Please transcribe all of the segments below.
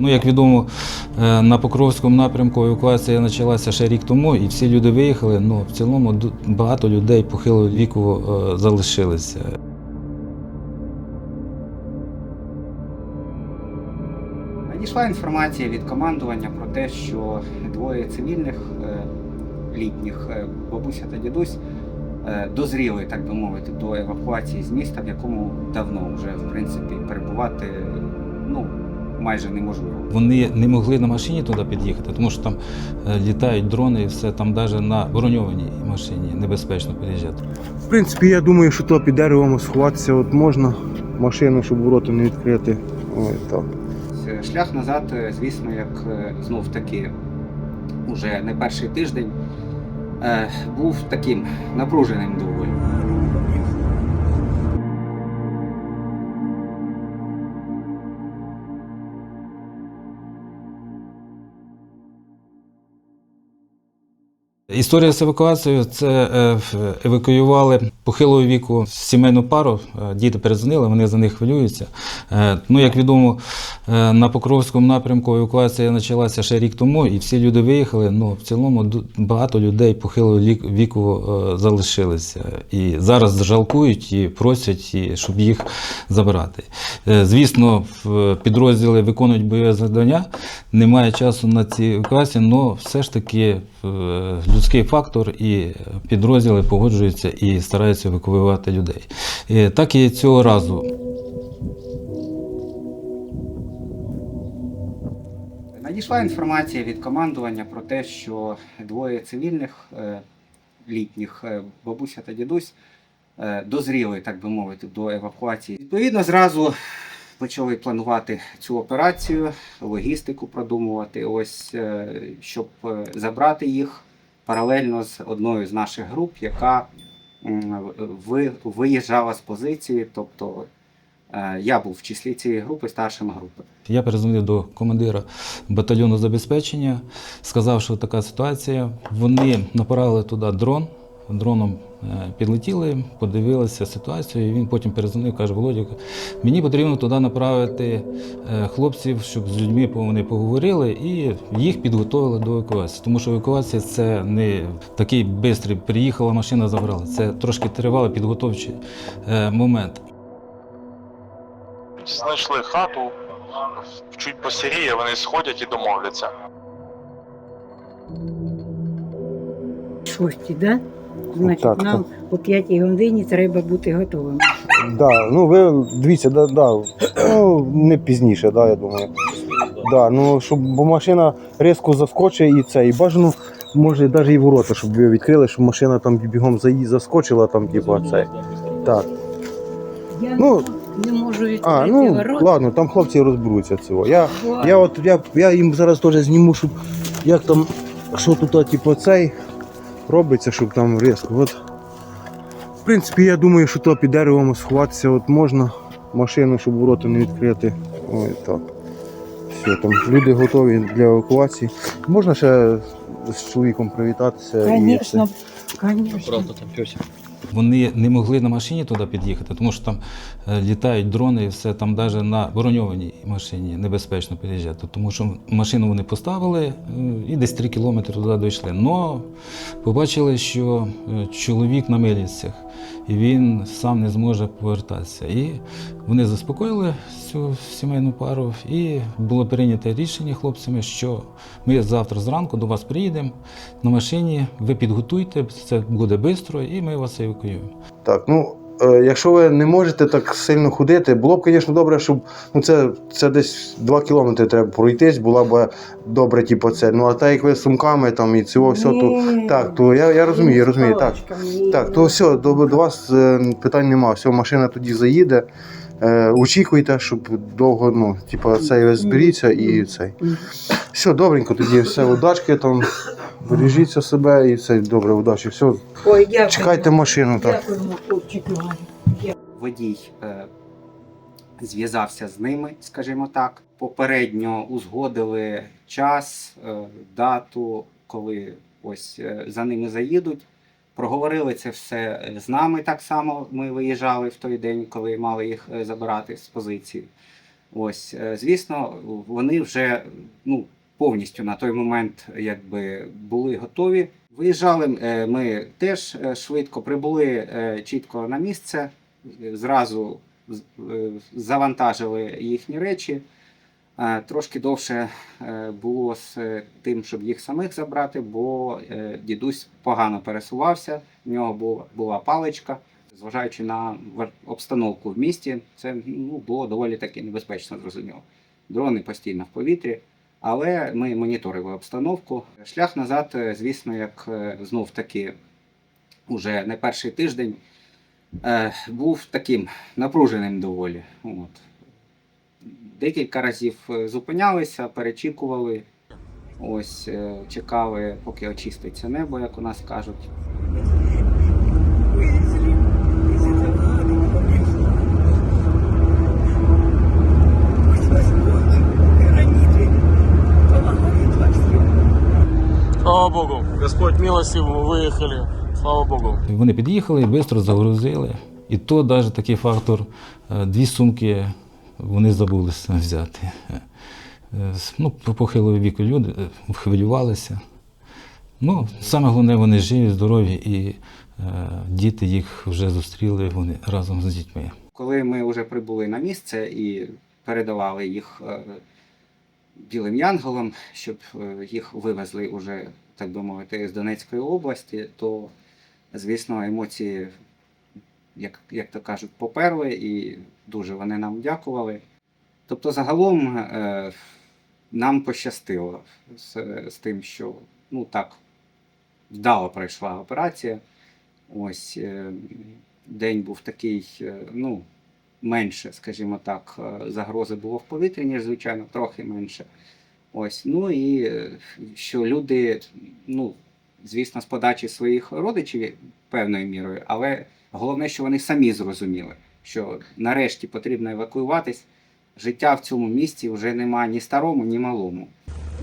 Ну, як відомо, е, на Покровському напрямку евакуація почалася ще рік тому, і всі люди виїхали. Ну, в цілому багато людей похилого віку е, залишилися. Надійшла інформація від командування про те, що двоє цивільних е, літніх бабуся та дідусь дозріли, так би мовити, до евакуації з міста, в якому давно вже в принципі перебувати ну майже неможливо. Вони не могли на машині туди під'їхати, тому що там е, літають дрони і все, там навіть на броньованій машині небезпечно під'їжджати. В принципі, я думаю, що то під деревом сховатися от можна. Машину, щоб ворота не відкрити. Ой, так. Е, Шлях назад, е, звісно, як знов таки уже не перший тиждень, був таким напруженим доволі. Історія з евакуацією це е, евакуювали похилого віку сімейну пару. Е, Діти перезвонили, вони за них хвилюються. Е, Ну, як відомо, е, на Покровському напрямку евакуація почалася ще рік тому, і всі люди виїхали. Ну, в цілому багато людей похилого віку залишилися. І зараз жалкують і просять, і щоб їх забрати. Звісно, підрозділи виконують бойове завдання, немає часу на ці евакуації, але все ж таки людський фактор і підрозділи погоджуються і стараються евакуювати людей. Так і цього разу. Надійшла інформація від командування про те, що двоє цивільних е, літніх е, бабуся та дідусь е, дозріли, так би мовити, до евакуації. Відповідно, зразу почали планувати цю операцію, логістику продумувати, ось щоб забрати їх паралельно з одною з наших груп, яка виїжджала з позиції, тобто е, я був в числі цієї групи старшим групи. Я перезвонив до командира батальйону забезпечення, сказав, що така ситуація. Вони направили туди дрон. Дроном підлетіли, подивилися ситуацію. і Він потім перезвонив, каже: Володя, мені потрібно туди направити е, хлопців, щоб з людьми вони поговорили і їх підготовили до евакуації. Тому що евакуація це не такий бистрий. Приїхала машина, забрала. Це трошки тривалий підготовчий е, момент. Знайшли хату, чуть посіріє, вони сходять і домовляться. Шості, да? Значить, Так, нам о п'ятій годині треба бути готовими. Да, ну ви дивіться, да, да, ну, не пізніше, да, я думаю. Да, ну, щоб, бо машина різко заскочить і це, і бажано, може, навіть і ворота, щоб ви відкрили, щоб машина там бігом заї- заскочила, там, типу, це. Так. Я Ну, не можу відкрити А, ну ворот. ладно, там хлопці розберуться цього. Я, я, от, я, я їм зараз теж зніму, щоб як там, що тут, типу, цей робиться, щоб там різко. От. В принципі, я думаю, що то під деревом сховатися от можна. Машину, щоб ворота не відкрити. Ой, так. Все, там люди готові для евакуації. Можна ще з чоловіком привітатися? і Звісно, звісно. Вони не могли на машині туди під'їхати, тому що там е, літають дрони і все, там навіть на броньованій машині небезпечно під'їжджати. Тому що машину вони поставили е, і десь три кілометри туди дійшли. Но побачили, що е, чоловік на милицях, і він сам не зможе повертатися. І вони заспокоїли цю сімейну пару, і було прийнято рішення хлопцями, що ми завтра зранку до вас приїдемо на машині, ви підготуйте, це буде швидко, і ми вас евакуюємо. Так, ну якщо ви не можете так сильно ходити, було б, звісно, добре, щоб ну це, це десь 2 кілометри треба пройтись, була б добре, типу, це. Ну а так як ви з сумками там і цього все, то так, то я, я розумію, я розумію. Так, так, то все, до, до вас е, питань немає. Все, машина тоді заїде. Е, очікуйте, щоб довго, ну, типу, цей зберіться і цей. Все, добренько, тоді все, удачки там, бережіться себе і все, добре, удачі. Все, Ой, дякую. чекайте машину. Так. Дякуємо, хлопчики. водій е, зв'язався з ними, скажімо так. Попередньо узгодили час, е, дату, коли ось е, за ними заїдуть. Проговорили це все з нами так само. Ми виїжджали в той день, коли мали їх е, забирати з позиції. Ось, е, звісно, вони вже ну, повністю на той момент якби були готові. Виїжджали е, ми теж е, швидко, прибули е, чітко на місце, зразу завантажили їхні речі. Трошки довше було з тим, щоб їх самих забрати, бо дідусь погано пересувався, в нього була паличка. Зважаючи на обстановку в місті, це ну, було доволі таки небезпечно, зрозуміло. Дрони постійно в повітрі, але ми моніторили обстановку. Шлях назад, е, звісно, як е, знов таки уже не перший тиждень, е, був таким напруженим доволі. От. Декілька разів зупинялися, перечікували. Ось чекали, поки очиститься небо, як у нас кажуть. Слава Богу, Господь милостив, мы выехали. Слава Богу. Вони під'їхали, швидко загрузили. І то навіть такий фактор, е, дві сумки вони забули взяти. Е, Ну, похилого віку люди е, хвилювалися. Ну, саме головне, вони живі, здорові, і е, діти їх вже зустріли вони разом з дітьми. Коли ми вже прибули на місце і передавали їх білим янголам, щоб е, їх вивезли уже, так би мовити, з Донецької області, то, звісно, емоції, як, як то кажуть, поперли, і дуже вони нам дякували. Тобто, загалом е, нам пощастило з, з тим, що ну так вдало пройшла операція. Ось е, день був такий, ну, менше, скажімо так, е, загрози було в повітрі, ніж звичайно, трохи менше. Ось, ну і е, що люди, ну, звісно, з подачі своїх родичів певною мірою, але головне, що вони самі зрозуміли, що нарешті потрібно евакуюватись. Життя в цьому місті вже нема ні старому, ні малому.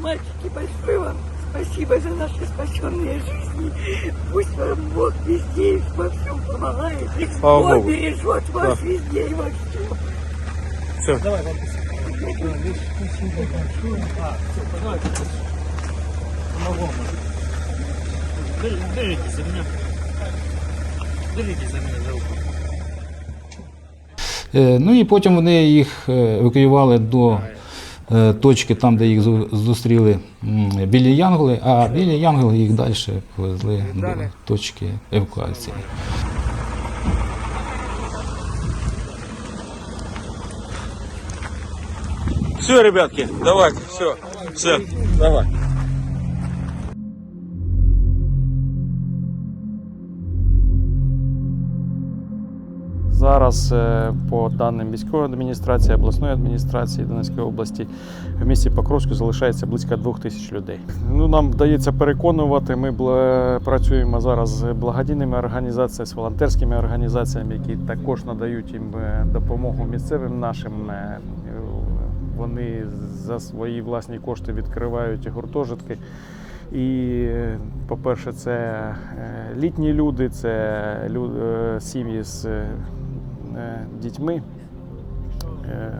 Мальчики, большое вам спасибо за наши спасенные жизни. Пусть вам Бог везде и во всем помогает. Слава Бог Богу. бережет вас везде и во всем. Все. Давай, вон посмотри. Спасибо. Берите за меня. Берите за меня за руку. Ну і потім вони їх е, евакуювали до точки, там, де їх зустріли білі янголи, а білі янголи їх далі повезли до точки евакуації. Все, ребятки, давайте, все, все, давай. Зараз, е, по даним міської адміністрації, обласної адміністрації Донецької області, в місті Покровську залишається близько двох тисяч людей. Ну, нам вдається переконувати. Ми працюємо зараз з благодійними організаціями, з волонтерськими організаціями, які також надають їм е, допомогу місцевим нашим. е, Вони за свої власні кошти відкривають гуртожитки. І, по-перше, це літні люди, це лю- е, сім'ї з дітьми. Е,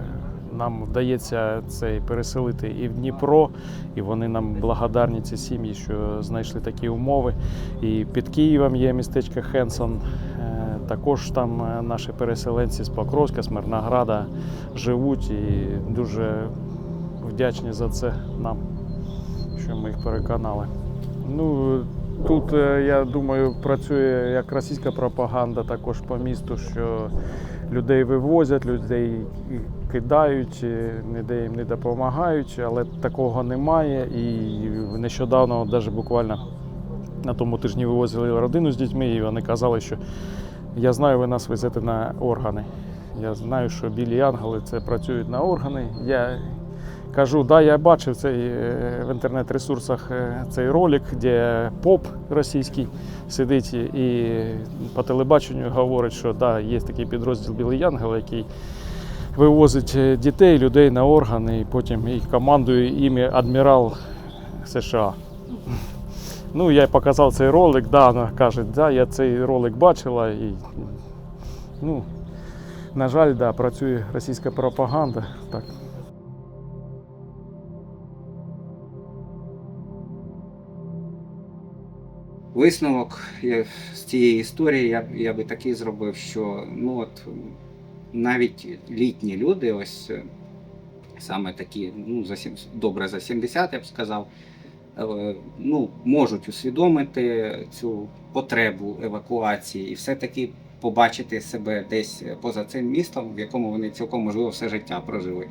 Нам вдається цей переселити і в Дніпро, і вони нам благодарні ці сім'ї, що знайшли такі умови. І під Києвом є містечко Хенсон. Е, Також там е, наші переселенці з Покровська, з Мирнограда живуть і дуже вдячні за це нам, що ми їх переконали. Ну, тут, е, я думаю, працює як російська пропаганда також по місту, що людей вивозять, людей кидають, е, ніде їм не допомагають, але такого немає. І нещодавно, навіть буквально на тому тижні вивозили родину з дітьми, і вони казали, що я знаю, ви нас везете на органи. Я знаю, що білі янголи це працюють на органи. Я кажу, да, я бачив цей е, в інтернет-ресурсах е, цей ролик, де поп російський сидить і по телебаченню говорить, що да, є такий підрозділ Білий Янгел, який вивозить е, дітей, людей на органи, і потім їх командує ім'я адмірал США. Ну, я показав цей ролик, да, вона каже, да, я цей ролик бачила і ну, На жаль, да, працює російська пропаганда. Так. Висновок з цієї історії я, я би такий зробив, що ну от навіть літні люди, ось е, саме такі, ну за сім, добре за 70, я б сказав, е, ну, можуть усвідомити цю потребу евакуації і все-таки побачити себе десь поза цим містом, в якому вони цілком можливо все життя прожили.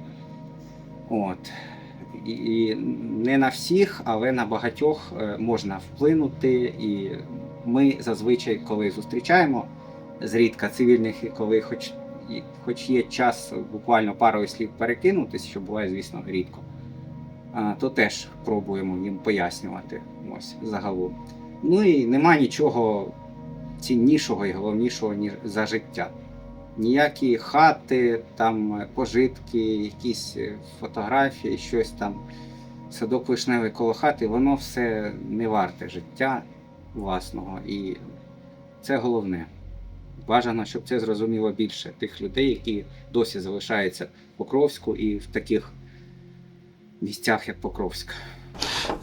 От. І, не на всіх, але на багатьох е, можна вплинути. І ми зазвичай, коли зустрічаємо зрідка цивільних, і коли хоч, хоч є час буквально парою слів перекинутись, що буває, звісно, рідко, то теж пробуємо їм пояснювати ось загалом. Ну і нема нічого ціннішого і головнішого ніж за життя. Ніякі хати, там е, пожитки, якісь е, фотографії, щось там, садок вишневий коло хати, воно все не варте життя власного. І це головне. Бажано, щоб це зрозуміло більше тих людей, які досі залишаються в Покровську і в таких місцях, як Покровськ.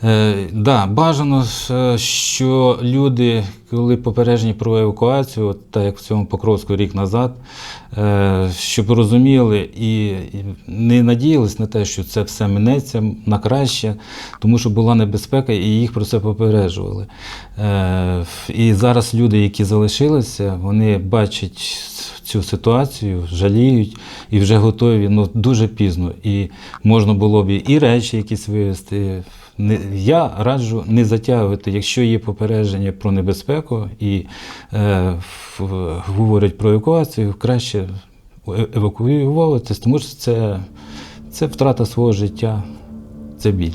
Е, да, бажано, е, що люди, коли попереджені про евакуацію, так як в цьому Покровську рік назад, е, щоб розуміли і не надіялись на те, що це все минеться на краще, тому що була небезпека, і їх про це попереджували. Е, І зараз люди, які залишилися, вони бачать цю ситуацію, жаліють і вже готові ну, дуже пізно. І можна було б і речі якісь вивезти. Не- Я раджу не затягувати, якщо є попередження про небезпеку і е, в- говорять про евакуацію, краще е- евакуюватися, тому що це, це втрата свого життя, це біль.